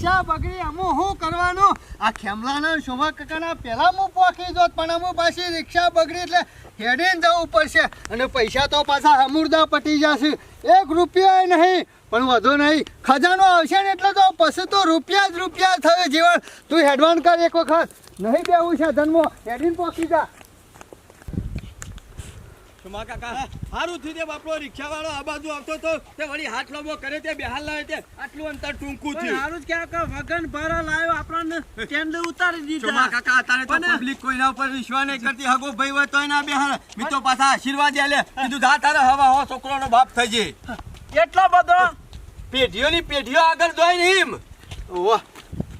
રિક્ષા બગડી અમુ શું કરવાનું? આ ખેમલાના શોભા કાકાના પહેલાં હું પોખી જોત, પણ અમુ પાછી રિક્ષા બગડી એટલે હેડીને જવું પડશે. અને પૈસા તો પાછા અમૂર્દા પટી જશે. એક રૂપિયા નહીં, પણ વધુ નહીં. ખજાનો આવશે ને એટલે તો પછી તો રૂપિયા જ રૂપિયા થયું જીવન. તું હેડવાન કર એક વખત. નહીં બેવું છે ધનમાં હેડીને પોકી જા. શોભા કાકા. સારું થયું તે બાપડો રિક્ષાવાળો આ બાજુ આવતો તો તે વળી હાથ લાંબો કરે તે બેહાલ લાવે તે. આટલું અંતર ટૂંકું થયું. હારું જ ક્યાંક વગન ભરા લાવ્યો આપણને ટેન્ડ ઉતારી દીધા. દીધા કાકા અત્યારે તો પબ્લિક કોઈના ઉપર વિશ્વાસ નહીં કરતી. હગો ભાઈ હોય તોય ના બેહાલ મી તો પાછા આશીર્વાદ આલે. કીધું જા તારે હવા હો છોકરોનો બાપ થઈ જાય. એટલો બધો? પેઢીઓની પેઢીઓ આગળ જોઈ નહીં એમ.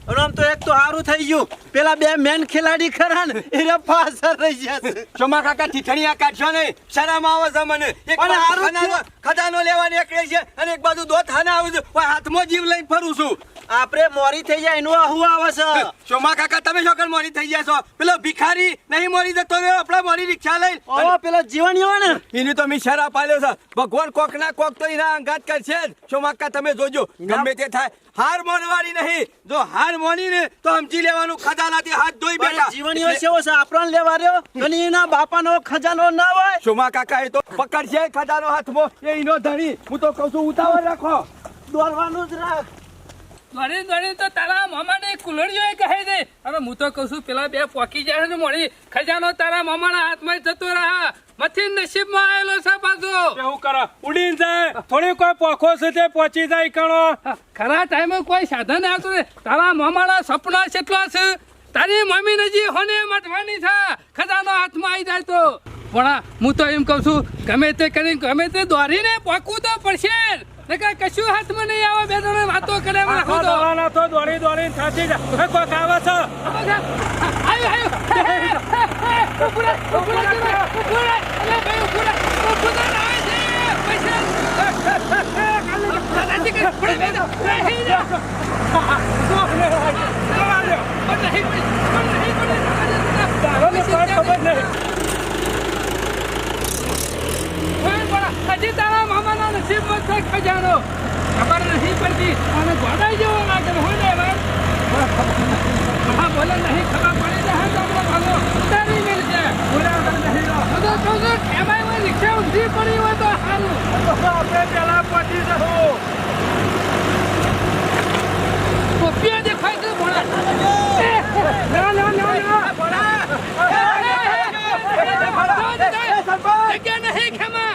આમ તો એક તો સારું થઈ ગયું. પેલા બે મેન ખેલાડી ખરા ને એ પાછળ રહી જશે શોમા કાકા ઠીઠણીયા કાઢશો ને? શરમ આવે છે મને. એક ખજાનો- લેવા નીકળે છે અને એક બાજુ દોત ખાને આવું છું. હાથમાં જીવ લઈને ફરું છું. આપણે મોરી થઈ જાય એનું આહુ આવે છે. શોમા કાકા તમે શું મોરી થઈ ગયા છો? પેલો ભિખારી નહીં મોરી જતો રહ્યો આપણે મોરી રિક્ષા લઈ ઓ પેલો જીવન હોય ને. એની તો મેં શરાપ આલ્યો છે. ભગવાન કોક ના કોક તો એના અંગાત કરશે જ. શોમા કાકા તમે જોજો. ગમે તે થાય. હાર માનવાની નહીં. જો હાર માની ને તો સમજી લેવાનું ખજાનાથી હાથ ધોઈ બેઠા. જીવણીઓ સેવો છે આપણ લેવા રહ્યો? અને એના બાપાનો ખજાનો ના હોય? સુમા કાકા એ તો પકડશે ખજાનો હાથમાં. એ એનો ધણી. હું તો કહું છું ઉતાવળ રાખો. દોરવાનું જ રાખ. દોડી દોડી તો તારા મામાને કુલડીઓ કહે દે હવે હું તો કહું છું પેલા બે પોકી જાય ને મળી ખજાનો તારા મામાના હાથમાં જતો રહા. મથી નસીબમાં આવેલો છે પાછો. એવું કરો? ઉડીને જાય. થોડી કોઈ પોખો છે તે પહોંચી જાય કણો ખરા ટાઈમે કોઈ સાધન આવતું નહીં. તારા મામાના સપના કેટલા છે? તારી મમ્મી નજી હોને મટવાની છે. ખજાનો હાથમાં આવી જાય તો. પણ હું તો એમ કહું છું ગમે તે કરીને ગમે તે દોરીને પોકવું તો પડશે નકર કશું હાથમાં નહીં આવે. દોડી દોડીને થાકી એ કોક આવે છે. જા હજી તારા મામાના નસીબમાં છે ખજાનો. ખબર નહીં પડતી અને ગોડાઈ જેવો લાગે હોય ને હા બોલે નહીં ખબર પડી જાય તો આપણે ભાગો ઉતારી મેળશે બોલે નહીં તો તો તો એમાં એમાં રિક્ષા ઊંધી પડી હોય તો સારું આપણે પેલા પહોંચી જવું રૂપિયા દેખાય છે ભોળા ના ના ના ના ભોળા જગ્યા નહીં ખેમા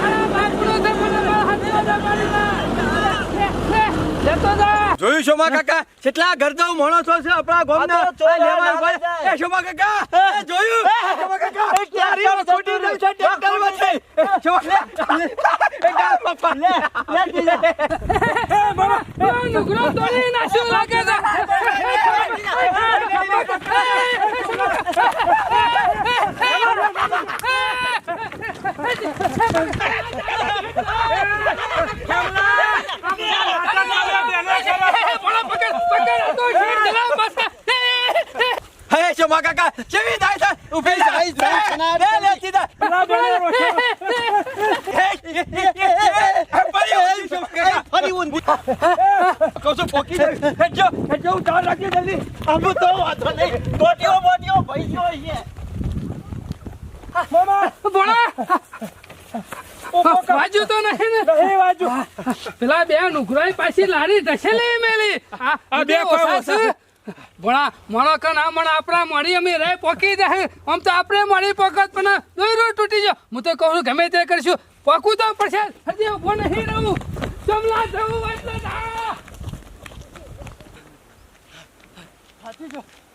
જોયું શોમા કાકા કેટલા ઘરજાઓ માણસો છે આપણા ગામના લેવા ભાઈ. એ શોમા કાકા એ જોયું શોમા કાકા એ તારી છોટી દે છે ટ્રેક્ટરમાં છે. એ શોમા- એ ગાળ એ નુકરો તોડી નાખ્યો લાગે છે ભોળા પકડ પકડ તો શેર ચલાવ પાછા હે શોમા કાકા કેવી થાય છે ઊભી જાય છે લે લેતી જા. એ, ફરી ઊંધી કહું છું પોકી જાય. હેડજો, હેડજો, ઉતાવળ રાખજો જલ્દી. આમ તો વાંધો નહીં ગોટીઓ બોટીઓ ભઈઓ છે ભોળા વાજુ તો નહીં ને. નહીં વાજુ. પેલા બે નુકરાઈ પાછી લારી ઢસેલી મેલી. આ આ બે છે. ભણા મણો કન આ મણ આપણા મણી અમે રે પોકી જાય. આમ તો આપણે મણી પોકત પણ દોયરો તૂટી જાય હું તો કહું ગમે તે કરશું. પોકવું તો પડશે. હજી ઊભો નહીં રહું. જમલા જવું એટલે જા.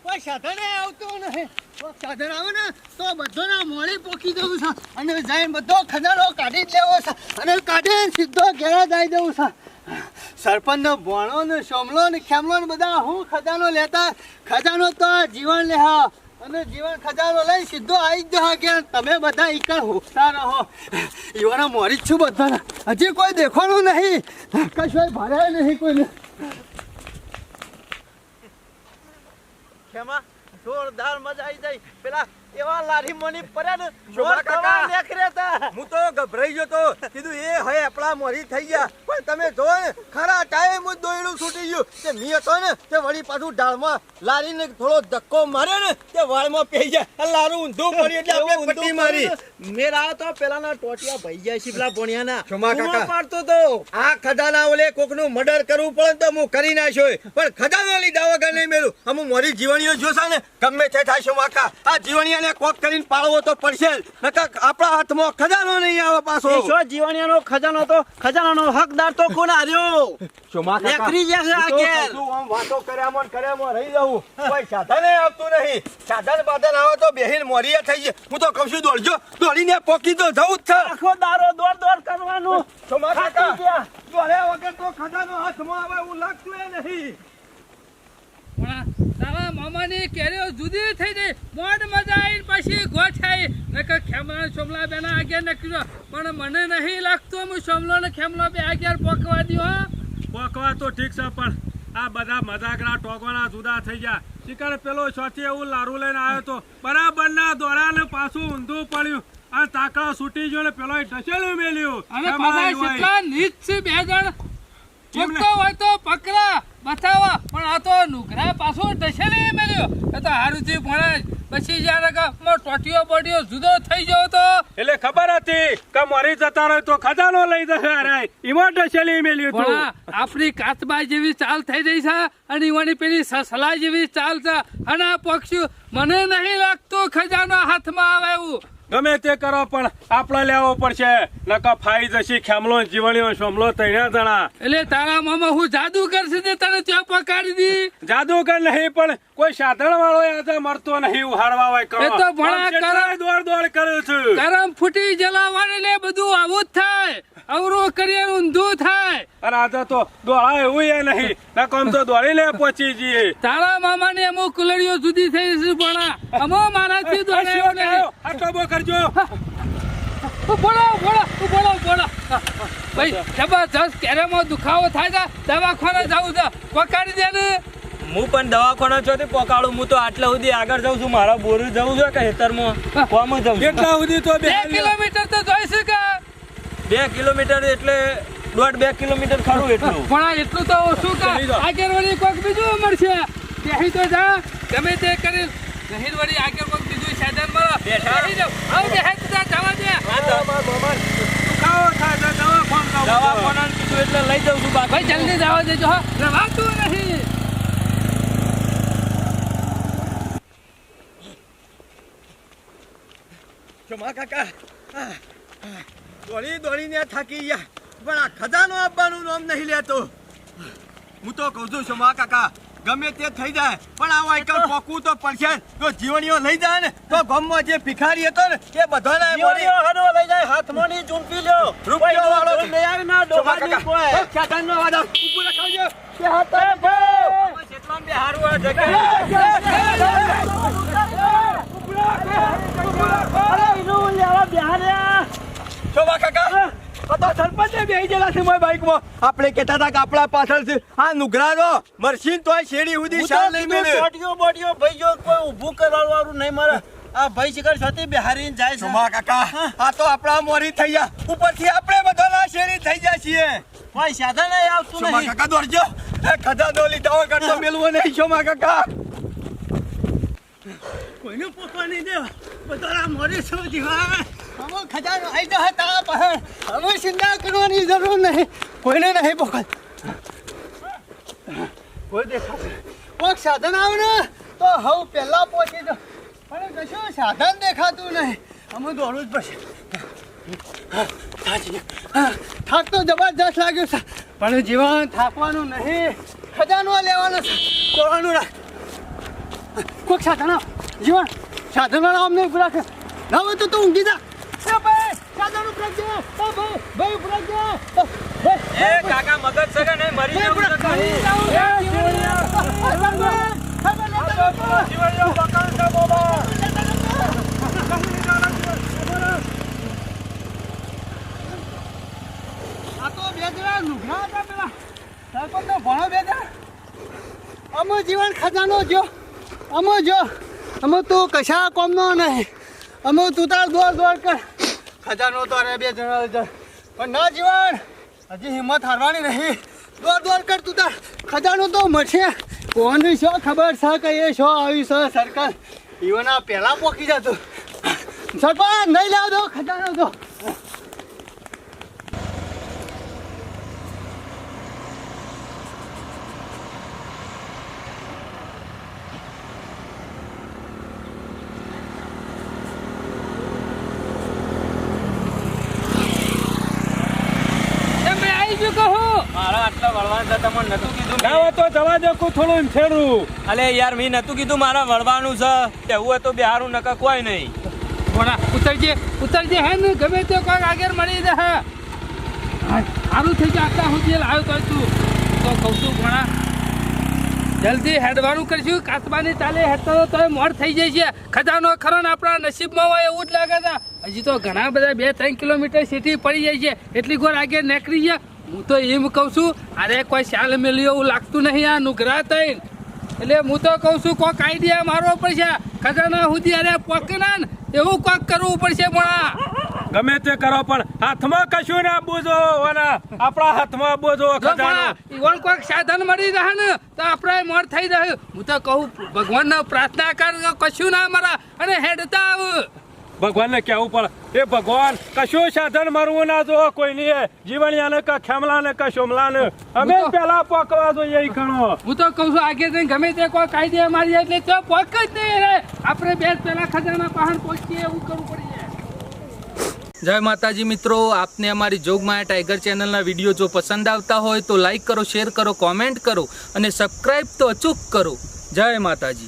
કોઈ સાધન આવતું નહીં કોઈ સાધન આવે ને, તો બધોના મોડી પોકી દઉં છે. અને જઈને બધો ખજાનો કાઢી જ છે. અને કાઢીને સીધો ઘેરા જઈ દઉં છે. સરપંચનો ભોણો ને સોમલો ને બધા હું ખજાનો લેતા, ખજાનો તો જીવન લેહા અને જીવન ખજાનો લઈ સીધો આવી જ કે તમે બધા એકલ હોકતા રહો. યુવાનો મોરી જ છું બધાના. હજી કોઈ દેખાણું નહીં. કશું ભરાય નહીં કોઈને ખેમા જોરદાર મજા આવી જાય. પેલા એવા લારી મોની પડ્યા ને જોર. થવા નીકળ્યા તા. હું તો ગભરાઈ ગયો તો કીધું એ હવે આપણા મોરી થઈ ગયા પણ તમે જો ને ખરા ટાઈમ જ દોયડું છૂટી ગયું તે મી હતો ને તે વળી પાછું ડાળમાં લારીને થોડો ધક્કો માર્યો ને તે વાળમાં પેઈ જાય લારું ઊંધું પડ્યું એટલે આપણે ઊંધું મારી આવે તો પેલાના ટોટિયા ભઈ જાય છે પેલા ભોણિયાના. શોમા કાકા. પાડતો તો આ ખજાના ઓલે કોકનું મર્ડર કરવું પડે તો હું કરી નાખ્યો પણ ખજાનો લીધા વગર નહીં મેલું અમુક મોરી જીવણીઓ જોશે ને ગમે તે થાય વાકા આ જીવણીયાને કોક કરીને પાળવો તો પડશે નકર આપણા હાથમાં ખજાનો નહીં આવે પાછો એ જીવણિયાનો ખજાનો તો ખજાનાનો હકદાર તો કોણ હાર્યો શોમા કાકા, નીકળી જશે આ કે તો આમ વાતો કર્યામાં ને કર્યામાં રહી જાઉં. કોઈ સાધને આવતું નહીં. સાધન બાધન આવે તો બેહીન મોરીએ થઈ જાય. હું તો કહું છું દોડજો. દોડીને પોકી તો જવું જ છે. આખો દારો દોડ દોડ કરવાનું શોમા થાકી કાકા, દોડ્યા વગર તો ખજાનો હાથમાં આવે એવું લાગતું નહીં. પણ આ તારા મામાની કેરીઓ જુદી થઈ ગઈ. મોડ મજા આવીને પછી ગોઠાઈ. નકર ખેમલા સોમલા બેના આગળ નક્કી પણ મને નહીં લાગતું હું સોમલો ને ખેમલો બે આગળ પોકવા હો. પોકવા તો ઠીક છે પણ આ બધા મજાકરા ટોકવાના જુદા થઈ ગયા. શિકાર પેલો છથી એવું લારું લઈને આવ્યો તો બરાબર ના દોરા ને પાછું ઊંધું પડ્યું. આ તાકડા છૂટી ગયો ને પેલો ઢસેલું મેલ્યું. અને પાછા કેટલા નીચ છે બે જણ. હોય તો પકડા. બતાવા પણ આ તો નુગરા પાછો ઢસેલી મેલ્યો એ તો હારું થયું પછી જ્યારે કે મો ટોટીઓ બોટીઓ જુદો થઈ ગયો તો. એટલે ખબર હતી કે મરી જતા રહ્યો તો ખજાનો લઈ જશે અરે. ઈમાં દશેલી મેલ્યું પણ તું આપણી કાચબા જેવી ચાલ થઈ રહી છે અને ઈવાની પેલી સસલા જેવી ચાલ છે. અને આ પક્ષી મને નહીં લાગતું ખજાનો હાથમાં આવે એવું. ગમે તે કરો પણ આપણે લેવો પડશે નકા ફાઈ જશે ખેમલો જીવણીઓ શોમલો ત્રણ્યા જણા. એટલે તારા મામા હું જાદુ કરશે તે તને ત્યાં પકાડી દી? જાદુગર નહીં પણ કોઈ સાધન વાળો આજે મરતો નહીં ઉહાડવા હોય કરો. એ તો ભણા આમ દોડ દોડ કરું છું. કરમ ફૂટી જલાવાને લે બધું આવું જ થાય. અવરો કરીએ ઊંધું થાય. અને આજે તો દોડા એવું એ નહીં નકમ તો દોડી લે પહોંચી જઈએ. તારા મામાને અમુક કુલડીઓ જુદી થઈ છે પણ અમો મારાથી દોડે શિવ કરજો. બોલો બોલો બોલો બોલો. ભાઈ જબરજસ્ત કેરેમાં દુખાવો થાય છે દવાખાને જવું છે. પકાડી દે ને. હું પણ દવાખાના ચોથી પોકાડું. હું તો આટલા સુધી આગળ જાઉં છું. મારા બોરું જવું છે કે ખેતરમાં? કોમ જવું કેટલા સુધી તો બે કિલોમીટર તો જોઈ શકે બે કિલોમીટર એટલે દોઢ બે કિલોમીટર ખરું એટલું. પણ એટલું તો શું કે. આગળ વળી કોઈક બીજું મળશે બેહી તો જા. ગમે તે કરી. નહીં વળી આગળ કોઈક બીજું સાધન મળે. બેઠા. બેહી જાઓ. આવ બેહી તો જા, જવા દે. જવું પડે. ફોન કીધું એટલે લઈ જાઉં છું બાકી. ભાઈ જલ્દી જવા દેજો હા. રવાતું નહીં. ચોમા કાકા દોડી દોડીને થાકી ગયા. પણ આ ખજાનો આપવાનું નામ નહીં લેતો. હું તો કહું છું ચોમા કાકા ગમે તે થઈ જાય પણ આ વાયકલ પોકવું તો પડશે તો જીવણીઓ લઈ જાય ને તો ગમમાં જે ભિખારી હતો ને એ બધાને જીવણીઓ હનો લઈ જાય હાથમાં ની ઝૂંપી લ્યો રૂપિયો વાળો આવે ના ડોહા ની કોઈ. ખેતરનો અવાજ આવે. ઊભું રખાવજો. કે હાથ ભાઈ. જેટલા બે હારું આ જગ્યાએ અરે એનું લેવા બિહાર્યા. શોભા કાકા આ તો સરપંચે બેહી ગયેલા છે મારી બાઈકમાં. આપણે કહેતા હતા કે આપણા પાછળ છે. આ નુગરાનો મરસીન તોય શેરી સુધી શાલ નહીં કીધું મેલે બોટીઓ ભાઈ જો કોઈ ઊભું કરવાનું વાળું નહીં મારે. આ ભાઈ શિખર સાથે બિહારીને જાય છે. શોભા કાકા આ તો આપણા મોરી થઈ ગયા. ઉપરથી આપણે બધાના શેરી થઈ જાય છીએ. ભાઈ સાધન આવતું શોમા કાકા દોડજો. લીધા વગર મેલવો નહીં શોમા કાકા. કોઈને પોકવા નહીં દેવા બધા મોરી શું જીવા અમો ખજાનો આવી હતા તારા પાસે અમે ચિંતા કરવાની જરૂર નહીં. કોઈને નહીં પોકલ કોઈ દેખાશે કોઈક સાધન આવે ને તો હવ પહેલા પહોંચી દો પણ કશું સાધન દેખાતું નહીં. અમે દોડવું જ પડશે. થાકી તો જબરજસ્ત લાગ્યો છે. પણ જીવન થાકવાનું નહીં. ખજાનો લેવાનો છે. દોડવાનું રાખ. કોઈક સાધન આવ. જીવન સાધન વાળા અમને રાખે. ના હોય તો તું ઊંઘી જા. પ્રજ્ઞા ઓ ભાઈ ભાઈ એ કાકા મદદ સકે ને મરી જવું તો જાઉં એ જીવણિયા ખબર લેતા જીવણિયા પકડ કા બોબા. આ તો નો ભણો બેજરા અમો જીવન ખજાનો જો. અમો જો. અમો તું કશા કોમનો નહીં. અમો તું તાર દોડ દોડ કર. ખજાનો તો અરે બે જણા પણ ના જીવન, હજી હિંમત હારવાની નહીં. દોર દોર કર તું તાર ખજાનો તો મળશે. કોની શો ખબર છે કહીએ શો આવી છે સરકાર? આ પહેલા પોકી જતું સરપંચ, નહીં લાવ દો ખજાનો તો તમે આવી ગયું કહું મારા આટલા વળવાનું છે તમને નતું કીધું ના હોય તો જવા દે કુ થોડું છેડું અલે યાર મેં નતું કીધું મારા વળવાનું છે. એવું હોય તો બિહારું નકા કોઈ નહીં. ભણા ઉતરજે ઉતરજે હે ને ગમે તે કોઈ આગળ મળી રહે. સારું થઈ જાય આટલા સુધી લાવ્યો તો તું. તો કહું છું ભણા જલ્દી હેડવાનું કરશું કાચબાની ચાલે હેડતો તો મોડ થઈ જાય છે. ખજાનો ખરો ને આપણા નસીબમાં હોય એવું જ લાગે હતા હજી તો ઘણા બધા બે ત્રણ કિલોમીટર સીટી પડી જાય છે. એટલી ગોર આગળ નીકળી ગયા. હું તો એમ કહું છું અરે કોઈ શાલ મેલ્યું એવું લાગતું નહીં આ નુગરા થઈને એટલે હું તો કહું છું કોઈક આઈડિયા મારવો પડશે. ખજાના સુધી અરે પોકના એવું કોઈક કરવું પડશે પણ ગમે તે કરો પણ હાથમાં કશું ના બોજો ઓના આપણા હાથમાં બોજો ખજાનો. ઈવન કોઈક સાધન મળી રહે ને તો આપણે મોર થઈ રહ્યું હું તો કહું ભગવાનને પ્રાર્થના કર કશું ના મરા અને હેડતા આવ. ભગવાનને કહેવું પડે એ ભગવાન કશું સાધન મારવું ના જો કોઈ નહીં જીવણિયાને કા ખેમલાને કા શોમલાને. અમે પેલા પોકવા જોઈએ ઈ ઘણો. હું તો કહું છું આગે જઈને ગમે તે કોઈ કાયદે મારી જાય એટલે તો પોક જ નહીં રે આપણે બે પેલા ખજાના પહાડ પહોંચીએ એવું કરવું પડી જય. માતાજી મિત્રો આપને અમારી જોગમાયા ટાઈગર ચેનલના વીડિયો જો પસંદ આવતા હોય તો લાઈક કરો શેર કરો કોમેન્ટ કરો અને સબસ્ક્રાઈબ તો અચૂક કરો. જય માતાજી.